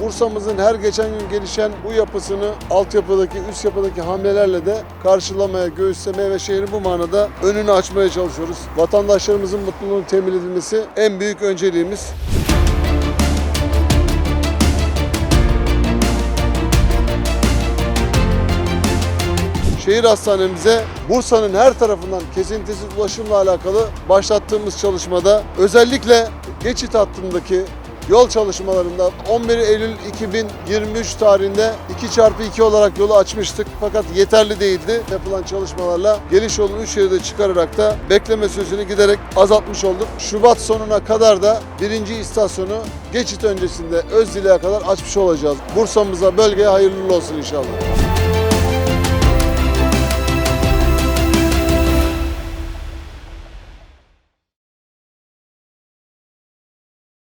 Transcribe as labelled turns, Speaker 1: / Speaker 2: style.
Speaker 1: Bursa'mızın her geçen gün gelişen bu yapısını altyapıdaki, üst yapıdaki hamlelerle de karşılamaya, göğüslemeye ve şehrin bu manada önünü açmaya çalışıyoruz. Vatandaşlarımızın mutluluğunun temin edilmesi en büyük önceliğimiz. Şehir hastanemize Bursa'nın her tarafından kesintisiz ulaşımla alakalı başlattığımız çalışmada özellikle geçit hattındaki yol çalışmalarında 11 Eylül 2023 tarihinde 2x2 olarak yolu açmıştık fakat yeterli değildi. Yapılan çalışmalarla geniş yolun 3 şeride çıkararak da bekleme süresini giderek azaltmış olduk. Şubat sonuna kadar da birinci istasyonu geçit öncesinde Özdile'ye kadar açmış olacağız. Bursa'mıza bölgeye hayırlı olsun inşallah.